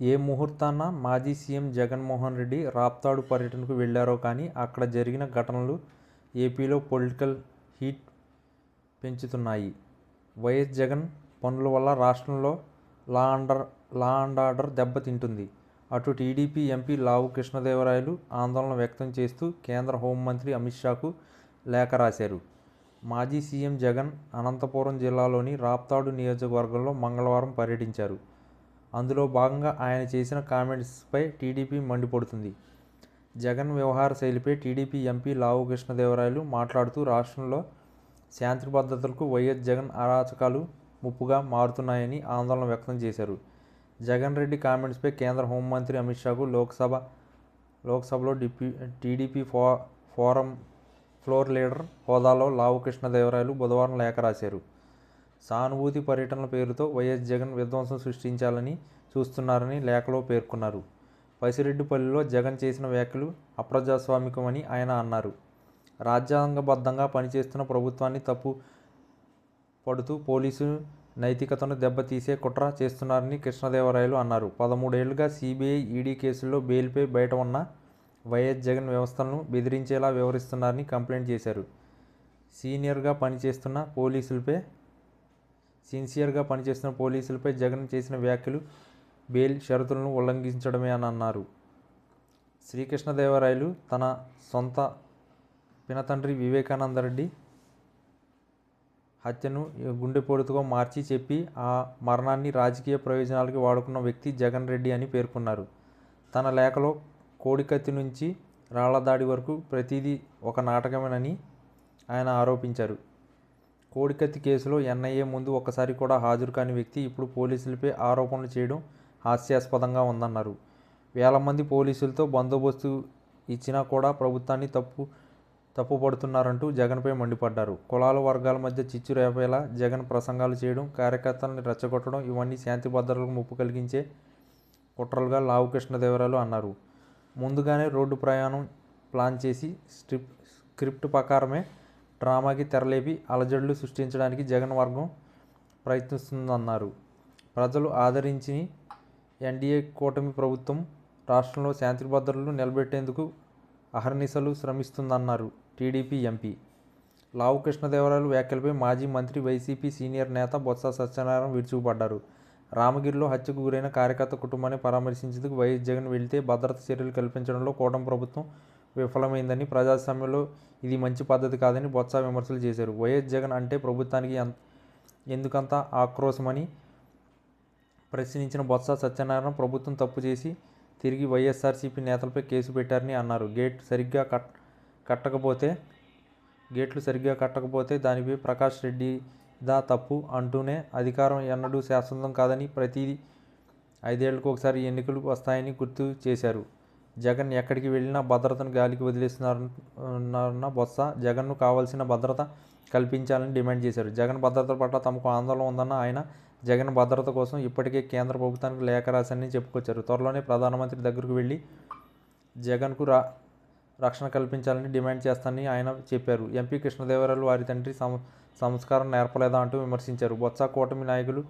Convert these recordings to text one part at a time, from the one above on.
ఏ ముహూర్తాన మాజీ సీఎం జగన్మోహన్ రెడ్డి రాప్తాడు పర్యటనకు వెళ్ళారో కానీ అక్కడ జరిగిన ఘటనలు ఏపీలో పొలిటికల్ హీట్ పెంచుతున్నాయి. వైఎస్ జగన్ పనుల వల్ల రాష్ట్రంలో law under law and order దెబ్బతింటుంది అటు టీడీపీ ఎంపీ లావు కృష్ణదేవరాయలు ఆందోళన వ్యక్తం చేస్తూ కేంద్ర హోంమంత్రి అమిత్ షాకు లేఖ రాశారు. మాజీ సీఎం జగన్ అనంతపురం జిల్లాలోని రాప్తాడు నియోజకవర్గంలో మంగళవారం పర్యటించారు. అందులో భాగంగా ఆయన చేసిన కామెంట్స్పై టీడీపీ మండిపడుతుంది. జగన్ వ్యవహార శైలిపై టీడీపీ ఎంపీ లావు కృష్ణదేవరాయలు మాట్లాడుతూ రాష్ట్రంలో శాంతి భద్రతలకు వైఎస్ జగన్ అరాచకాలు ముప్పుగా మారుతున్నాయని ఆందోళన వ్యక్తం చేశారు. జగన్ రెడ్డి కామెంట్స్పై కేంద్ర హోంమంత్రి అమిత్ షాకు లోక్సభ లోక్సభలో డిప్యూ టీడీపీ ఫో ఫోరం ఫ్లోర్ లీడర్ హోదాలో లావు కృష్ణదేవరాయలు బుధవారం లేఖ రాశారు. సానుభూతి పర్యటనల పేరుతో వైఎస్ జగన్ విధ్వంసం సృష్టించాలని చూస్తున్నారని లేఖలో పేర్కొన్నారు. పసిరెడ్డిపల్లిలో జగన్ చేసిన వ్యాఖ్యలు అప్రజాస్వామికమని ఆయన అన్నారు. రాజ్యాంగబద్ధంగా పనిచేస్తున్న ప్రభుత్వాన్ని తప్పు పడుతూ పోలీసు నైతికతను దెబ్బతీసే కుట్ర చేస్తున్నారని కృష్ణదేవరాయలు అన్నారు. పదమూడేళ్ళుగా సిబిఐ ఈడీ కేసుల్లో బెయిల్పై బయట ఉన్న వైఎస్ జగన్ వ్యవస్థలను బెదిరించేలా వివరిస్తున్నారని కంప్లైంట్ చేశారు. సీనియర్గా పనిచేస్తున్న పోలీసులపై సిన్సియర్గా పనిచేస్తున్న పోలీసులపై జగన్ చేసిన వ్యాఖ్యలు బెయిల్ షరతులను ఉల్లంఘించడమే అని అన్నారు. శ్రీకృష్ణదేవరాయలు తన సొంత పినతండ్రి వివేకానందరెడ్డి హత్యను గుండెపోటుతో మార్చి చెప్పి ఆ మరణాన్ని రాజకీయ ప్రయోజనాలకి వాడుకున్న వ్యక్తి జగన్ రెడ్డి అని పేర్కొన్నారు. తన లేఖలో కోడికత్తి నుంచి రాళ్ళ దాడి వరకు ప్రతిదీ ఒక నాటకమేనని ఆయన ఆరోపించారు. కోడికత్తి కేసులో ఎన్ఐఏ ముందు ఒక్కసారి కూడా హాజరు కాని వ్యక్తి ఇప్పుడు పోలీసులపై ఆరోపణలు చేయడం హాస్యాస్పదంగా ఉందన్నారు. వేల మంది పోలీసులతో బందోబస్తు ఇచ్చినా కూడా ప్రభుత్వాన్ని తప్పు తప్పుపడుతున్నారంటూ జగన్పై మండిపడ్డారు. కులాల వర్గాల మధ్య చిచ్చు రేపేలా జగన్ ప్రసంగాలు చేయడం కార్యకర్తలను రెచ్చగొట్టడం ఇవన్నీ శాంతి భద్రతలకు ముప్పు కలిగించే కుట్రలుగా లావు కృష్ణదేవరాయలు అన్నారు. ముందుగానే రోడ్డు ప్రయాణం ప్లాన్ చేసి స్క్రిప్ స్క్రిప్ట్ ప్రకారమే డ్రామాకి తెరలేపి అలజడులు సృష్టించడానికి జగన్ వర్గం ప్రయత్నిస్తుందన్నారు. ప్రజలు ఆదరించి ఎన్డీఏ కూటమి ప్రభుత్వం రాష్ట్రంలో శాంతి భద్రతలు నిలబెట్టేందుకు అహర్నిశలు శ్రమిస్తుందన్నారు టీడీపీ ఎంపీ. లావు కృష్ణదేవరాయలు వ్యాఖ్యలపై మాజీ మంత్రి వైసీపీ సీనియర్ నేత బొత్స సత్యనారాయణ విరుచుకుపడ్డారు. రామగిరిలో హత్యకు గురైన కార్యకర్త కుటుంబాన్ని పరామర్శించేందుకు వైఎస్ జగన్ వెళ్తే భద్రత చర్యలు కల్పించడంలో కూటమి ప్రభుత్వం విఫలమైందని ప్రజాస్వామ్యంలో ఇది మంచి పద్ధతి కాదని బొత్స విమర్శలు చేశారు. వైఎస్ జగన్ అంటే ప్రభుత్వానికి ఎందుకంత ఆక్రోశమని ప్రశ్నించిన బొత్స సత్యనారాయణ ప్రభుత్వం తప్పు చేసి తిరిగి వైఎస్ఆర్సీపీ నేతలపై కేసు పెట్టారని అన్నారు. గేట్ సరిగ్గా కట్ కట్టకపోతే గేట్లు సరిగ్గా కట్టకపోతే దానిపై ప్రకాష్ రెడ్డి దా తప్పు అంటూనే అధికారం ఎన్నడూ శాశ్వతం కాదని ప్రతి ఐదేళ్ళకు ఒకసారి ఎన్నికలు వస్తాయని గుర్తు చేశారు. జగన్ ఎక్కడికి వెళ్ళినా భద్రతను గాలికి వదిలేస్తున్నారన్న బొత్స. జగన్ను కావాల్సిన భద్రత కల్పించాలని డిమాండ్ చేశారు. జగన్ భద్రత పట్ల తమకు ఆందోళన ఉందన్న ఆయన జగన్ భద్రత కోసం ఇప్పటికే కేంద్ర ప్రభుత్వానికి లేఖ రాశారని చెప్పుకొచ్చారు. త్వరలోనే ప్రధానమంత్రి దగ్గరకు వెళ్ళి జగన్కు రా రక్షణ కల్పించాలని డిమాండ్ చేస్తానని ఆయన చెప్పారు. ఎంపీ కృష్ణదేవరాయలు వారి తండ్రి సం సంస్కారం నేర్పలేదా అంటూ విమర్శించారు. బొత్స కూటమి నాయకులు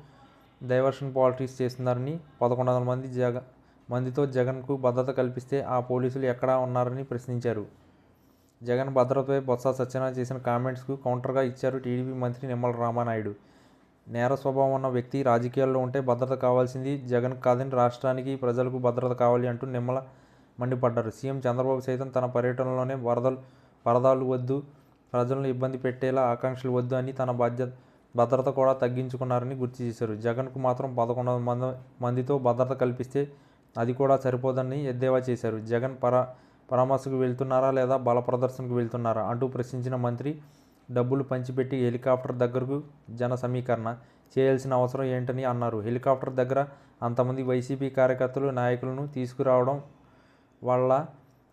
డైవర్షన్ పాలిటిక్స్ చేస్తున్నారని పదకొండు వందల మంది జగ మందితో జగన్కు భద్రత కల్పిస్తే ఆ పోలీసులు ఎక్కడా ఉన్నారని ప్రశ్నించారు. జగన్ భద్రతపై బొత్స సత్యనారాయణ చేసిన కామెంట్స్కు కౌంటర్గా ఇచ్చారు టీడీపీ మంత్రి నిమ్మల రామానాయుడు. నేర స్వభావం ఉన్న వ్యక్తి రాజకీయాల్లో ఉంటే భద్రత కావాల్సింది జగన్ కాదని రాష్ట్రానికి ప్రజలకు భద్రత కావాలి అంటూ నిమ్మల మండిపడ్డారు. సీఎం చంద్రబాబు సైతం తన పర్యటనలోనే వరదలు వరదలు వద్దు ప్రజలను ఇబ్బంది పెట్టేలా ఆకాంక్షలు వద్దు అని తన బాధ్యత భద్రత కూడా తగ్గించుకున్నారని గుర్తు చేశారు. జగన్కు మాత్రం పదకొండు మంది మందితో భద్రత కల్పిస్తే అది కూడా సరిపోదని ఎద్దేవా చేశారు. జగన్ పరా పరామర్శకు వెళ్తున్నారా లేదా బల ప్రదర్శనకు వెళ్తున్నారా అంటూ ప్రశ్నించిన మంత్రి డబ్బులు పంచిపెట్టి హెలికాప్టర్ దగ్గరకు జన సమీకరణ చేయాల్సిన అవసరం ఏంటని అన్నారు. హెలికాప్టర్ దగ్గర అంతమంది వైసీపీ కార్యకర్తలు నాయకులను తీసుకురావడం వల్ల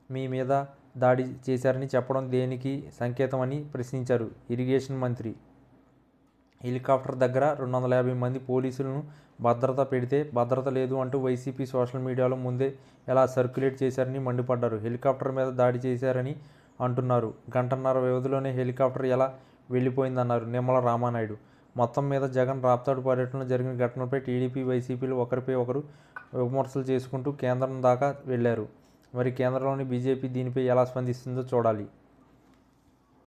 మీ మీద దాడి చేశారని చెప్పడం దేనికి సంకేతమని ప్రశ్నించారు. ఇరిగేషన్ మంత్రి హెలికాప్టర్ దగ్గర రెండు వందల యాభై మంది పోలీసులను భద్రత పెడితే భద్రత లేదు అంటూ వైసీపీ సోషల్ మీడియాలో ముందే ఎలా సర్క్యులేట్ చేశారని మండిపడ్డారు. హెలికాప్టర్ మీద దాడి చేశారని అంటున్నారు. గంటన్నర వ్యవధిలోనే హెలికాప్టర్ ఎలా వెళ్ళిపోయిందన్నారు నిమ్మల రామానాయుడు. మొత్తం మీద జగన్ రాప్తాడు పర్యటనలో జరిగిన ఘటనలపై టీడీపీ వైసీపీలు ఒకరిపై ఒకరు విమర్శలు చేసుకుంటూ కేంద్రం దాకా వెళ్ళారు మరి కేంద్రంలోని బీజేపీ దీనిపై ఎలా స్పందిస్తుందో చూడాలి.